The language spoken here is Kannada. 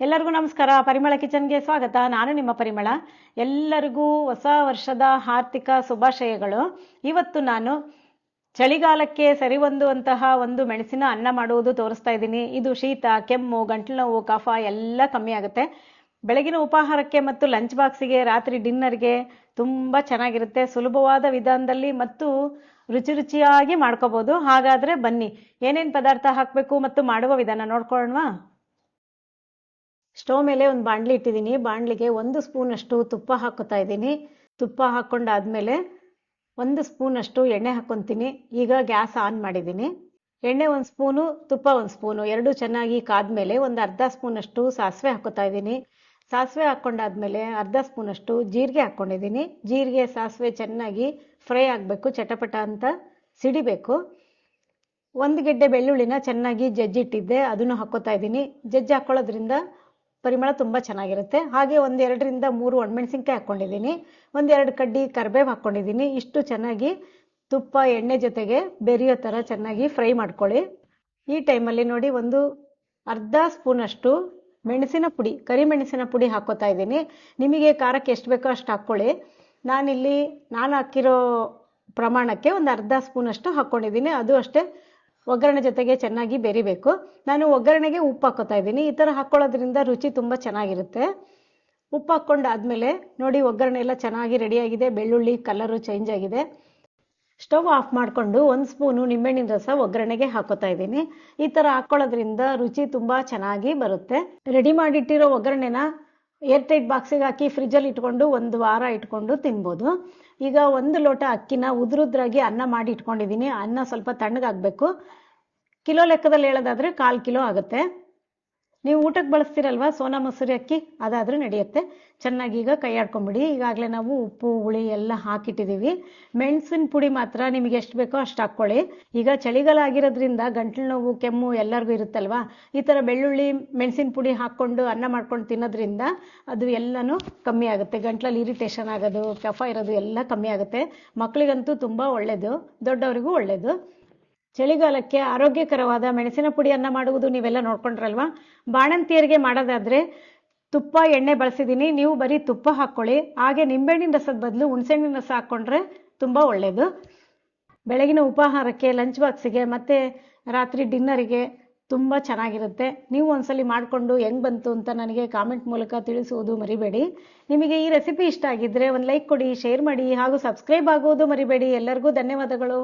ಎಲ್ಲರಿಗೂ ನಮಸ್ಕಾರ. ಪರಿಮಳ ಕಿಚನ್ಗೆ ಸ್ವಾಗತ. ನಾನು ನಿಮ್ಮ ಪರಿಮಳ. ಎಲ್ಲರಿಗೂ ಹೊಸ ವರ್ಷದ ಆರ್ಥಿಕ ಶುಭಾಶಯಗಳು. ಇವತ್ತು ನಾನು ಚಳಿಗಾಲಕ್ಕೆ ಸರಿಹೊಂದುವಂತಹ ಒಂದು ಮೆಣಸಿನ ಅನ್ನ ಮಾಡುವುದು ತೋರಿಸ್ತಾ ಇದ್ದೀನಿ. ಇದು ಶೀತ, ಕೆಮ್ಮು, ಗಂಟಲು ನೋವು, ಕಫ ಎಲ್ಲ ಕಮ್ಮಿ ಆಗುತ್ತೆ. ಬೆಳಗಿನ ಉಪಹಾರಕ್ಕೆ ಮತ್ತು ಲಂಚ್ ಬಾಕ್ಸಿಗೆ, ರಾತ್ರಿ ಡಿನ್ನರ್ಗೆ ತುಂಬ ಚೆನ್ನಾಗಿರುತ್ತೆ. ಸುಲಭವಾದ ವಿಧಾನದಲ್ಲಿ ಮತ್ತು ರುಚಿ ರುಚಿಯಾಗಿ ಮಾಡ್ಕೋಬೋದು. ಹಾಗಾದರೆ ಬನ್ನಿ. ಏನೇನು ಪದಾರ್ಥ ಹಾಕಬೇಕು ಮತ್ತು ಮಾಡುವ ವಿಧಾನ ನೋಡ್ಕೊಳ್ಳೋಣವಾ? ಸ್ಟವ್ ಮೇಲೆ ಒಂದು ಬಾಣಲಿ ಇಟ್ಟಿದ್ದೀನಿ. ಬಾಣಲಿಗೆ ಒಂದು ಸ್ಪೂನಷ್ಟು ತುಪ್ಪ ಹಾಕೋತಾ ಇದ್ದೀನಿ. ತುಪ್ಪ ಹಾಕ್ಕೊಂಡಾದ್ಮೇಲೆ ಒಂದು ಸ್ಪೂನಷ್ಟು ಎಣ್ಣೆ ಹಾಕ್ಕೊತೀನಿ ಈಗ ಗ್ಯಾಸ್ ಆನ್ ಮಾಡಿದ್ದೀನಿ. ಎಣ್ಣೆ ಒಂದು ಸ್ಪೂನು, ತುಪ್ಪ ಒಂದು ಸ್ಪೂನು, ಎರಡು ಚೆನ್ನಾಗಿ ಕಾದ್ಮೇಲೆ ಒಂದು ಅರ್ಧ ಸ್ಪೂನಷ್ಟು ಸಾಸಿವೆ ಹಾಕೋತಾ ಇದ್ದೀನಿ. ಸಾಸಿವೆ ಹಾಕ್ಕೊಂಡಾದ್ಮೇಲೆ ಅರ್ಧ ಸ್ಪೂನಷ್ಟು ಜೀರಿಗೆ ಹಾಕ್ಕೊಂಡಿದ್ದೀನಿ ಜೀರಿಗೆ, ಸಾಸಿವೆ ಚೆನ್ನಾಗಿ ಫ್ರೈ ಆಗಬೇಕು, ಚಟಪಟ ಅಂತ ಸಿಡಿಬೇಕು. ಒಂದು ಗೆಡ್ಡೆ ಬೆಳ್ಳುಳ್ಳಿನ ಚೆನ್ನಾಗಿ ಜಜ್ಜಿಟ್ಟಿದ್ದೆ, ಅದನ್ನು ಹಾಕ್ಕೋತಾ ಇದ್ದೀನಿ. ಜಜ್ಜಿ ಹಾಕ್ಕೊಳ್ಳೋದ್ರಿಂದ ಪರಿಮಳ ತುಂಬ ಚೆನ್ನಾಗಿರುತ್ತೆ. ಹಾಗೆ ಒಂದೆರಡರಿಂದ ಮೂರು ಒಣಮೆಣಸಿನ್ಕಾಯಿ ಹಾಕ್ಕೊಂಡಿದ್ದೀನಿ ಒಂದೆರಡು ಕಡ್ಡಿ ಕರಿಬೇವು ಹಾಕ್ಕೊಂಡಿದ್ದೀನಿ ಇಷ್ಟು ಚೆನ್ನಾಗಿ ತುಪ್ಪ, ಎಣ್ಣೆ ಜೊತೆಗೆ ಬೆರೆಯೋ ಥರ ಚೆನ್ನಾಗಿ ಫ್ರೈ ಮಾಡ್ಕೊಳ್ಳಿ. ಈ ಟೈಮಲ್ಲಿ ನೋಡಿ ಒಂದು ಅರ್ಧ ಸ್ಪೂನಷ್ಟು ಮೆಣಸಿನ ಪುಡಿ ಕರಿಮೆಣಸಿನ ಪುಡಿ ಹಾಕೋತಾ ಇದ್ದೀನಿ. ನಿಮಗೆ ಖಾರಕ್ಕೆ ಎಷ್ಟು ಬೇಕೋ ಅಷ್ಟು ಹಾಕ್ಕೊಳ್ಳಿ. ನಾನಿಲ್ಲಿ, ನಾನು ಹಾಕಿರೋ ಪ್ರಮಾಣಕ್ಕೆ ಒಂದು ಅರ್ಧ ಸ್ಪೂನಷ್ಟು ಹಾಕ್ಕೊಂಡಿದ್ದೀನಿ ಅದು ಅಷ್ಟೇ ಒಗ್ಗರಣೆ ಜೊತೆಗೆ ಚೆನ್ನಾಗಿ ಬೆರಿಬೇಕು. ನಾನು ಒಗ್ಗರಣೆಗೆ ಉಪ್ಪು ಹಾಕೋತಾ ಇದ್ದೀನಿ. ಈ ಥರ ಹಾಕ್ಕೊಳ್ಳೋದ್ರಿಂದ ರುಚಿ ತುಂಬ ಚೆನ್ನಾಗಿರುತ್ತೆ. ಉಪ್ಪು ಹಾಕ್ಕೊಂಡಾದ್ಮೇಲೆ ನೋಡಿ ಒಗ್ಗರಣೆ ಎಲ್ಲ ಚೆನ್ನಾಗಿ ರೆಡಿಯಾಗಿದೆ ಬೆಳ್ಳುಳ್ಳಿ ಕಲರು ಚೇಂಜ್ ಆಗಿದೆ. ಸ್ಟವ್ ಆಫ್ ಮಾಡಿಕೊಂಡು ಒಂದು ಸ್ಪೂನು ನಿಂಬೆಹಣ್ಣಿನ ರಸ ಒಗ್ಗರಣೆಗೆ ಹಾಕೋತಾ ಇದ್ದೀನಿ. ಈ ಥರ ಹಾಕ್ಕೊಳ್ಳೋದ್ರಿಂದ ರುಚಿ ತುಂಬ ಚೆನ್ನಾಗಿ ಬರುತ್ತೆ. ರೆಡಿ ಮಾಡಿಟ್ಟಿರೋ ಒಗ್ಗರಣೆನ ಏರ್ ಟೈಟ್ ಬಾಕ್ಸಿಗೆ ಹಾಕಿ ಫ್ರಿಜ್ಜಲ್ಲಿ ಇಟ್ಕೊಂಡು ಒಂದು ವಾರ ಇಟ್ಕೊಂಡು ತಿನ್ಬೋದು. ಈಗ ಒಂದು ಲೋಟ ಅಕ್ಕಿನ ಉದುರುದ್ರಾಗಿ ಅನ್ನ ಮಾಡಿ ಇಟ್ಕೊಂಡಿದ್ದೀನಿ ಅನ್ನ ಸ್ವಲ್ಪ ತಣ್ಣಗಾಗಬೇಕು. ಕಿಲೋ ಲೆಕ್ಕದಲ್ಲಿ ಹೇಳೋದಾದರೆ ಕಾಲು ಕಿಲೋ ಆಗುತ್ತೆ. ನೀವು ಊಟಕ್ಕೆ ಬಳಸ್ತೀರಲ್ವಾ? ಸೋನಾ ಮಸೂರಿ ಅಕ್ಕಿ, ಅದಾದರೂ ನಡೆಯುತ್ತೆ. ಚೆನ್ನಾಗಿ ಈಗ ಕೈ ಆಡ್ಕೊಂಬಿಡಿ ಈಗಾಗಲೇ ನಾವು ಉಪ್ಪು, ಹುಳಿ ಎಲ್ಲ ಹಾಕಿಟ್ಟಿದ್ದೀವಿ ಮೆಣಸಿನ ಪುಡಿ ಮಾತ್ರ ನಿಮಗೆ ಎಷ್ಟು ಬೇಕೋ ಅಷ್ಟು ಹಾಕ್ಕೊಳ್ಳಿ. ಈಗ ಚಳಿಗಾಲ ಆಗಿರೋದ್ರಿಂದ ಗಂಟ್ಲು ನೋವು, ಕೆಮ್ಮು ಎಲ್ಲರಿಗೂ ಇರುತ್ತಲ್ವಾ? ಈ ಥರ ಬೆಳ್ಳುಳ್ಳಿ, ಮೆಣಸಿನ ಪುಡಿ ಹಾಕ್ಕೊಂಡು ಅನ್ನ ಮಾಡ್ಕೊಂಡು ತಿನ್ನೋದ್ರಿಂದ ಅದು ಎಲ್ಲನೂ ಕಮ್ಮಿ ಆಗುತ್ತೆ. ಗಂಟ್ಲಲ್ಲಿ ಇರಿಟೇಷನ್ ಆಗೋದು, ಕಫ ಇರೋದು ಎಲ್ಲ ಕಮ್ಮಿ ಆಗುತ್ತೆ. ಮಕ್ಕಳಿಗಂತೂ ತುಂಬ ಒಳ್ಳೆಯದು ದೊಡ್ಡವರಿಗೂ ಒಳ್ಳೆಯದು ಚಳಿಗಾಲಕ್ಕೆ ಆರೋಗ್ಯಕರವಾದ ಮೆಣಸಿನ ಪುಡಿಯನ್ನು ಮಾಡುವುದು ನೀವೆಲ್ಲ ನೋಡ್ಕೊಂಡ್ರಲ್ವಾ? ಬಾಣಂತಿಯರಿಗೆ ಮಾಡೋದಾದರೆ ತುಪ್ಪ, ಎಣ್ಣೆ ಬಳಸಿದ್ದೀನಿ ನೀವು ಬರೀ ತುಪ್ಪ ಹಾಕ್ಕೊಳ್ಳಿ. ಹಾಗೆ ನಿಂಬೆಹಣ್ಣಿನ ರಸದ ಬದಲು ಹುಣಸೆಹಣ್ಣಿನ ರಸ ಹಾಕ್ಕೊಂಡ್ರೆ ತುಂಬ ಒಳ್ಳೆಯದು ಬೆಳಗಿನ ಉಪಾಹಾರಕ್ಕೆ ಲಂಚ್ ಬಾಕ್ಸಿಗೆ ಮತ್ತು ರಾತ್ರಿ ಡಿನ್ನರಿಗೆ ತುಂಬ ಚೆನ್ನಾಗಿರುತ್ತೆ. ನೀವು ಒಂದ್ಸಲಿ ಮಾಡಿಕೊಂಡು ಹೆಂಗೆ ಬಂತು ಅಂತ ನನಗೆ ಕಾಮೆಂಟ್ ಮೂಲಕ ತಿಳಿಸುವುದು ಮರಿಬೇಡಿ. ನಿಮಗೆ ಈ ರೆಸಿಪಿ ಇಷ್ಟ ಆಗಿದ್ದರೆ ಒಂದು ಲೈಕ್ ಕೊಡಿ ಶೇರ್ ಮಾಡಿ ಹಾಗೂ ಸಬ್ಸ್ಕ್ರೈಬ್ ಆಗುವುದು ಮರಿಬೇಡಿ. ಎಲ್ಲರಿಗೂ ಧನ್ಯವಾದಗಳು.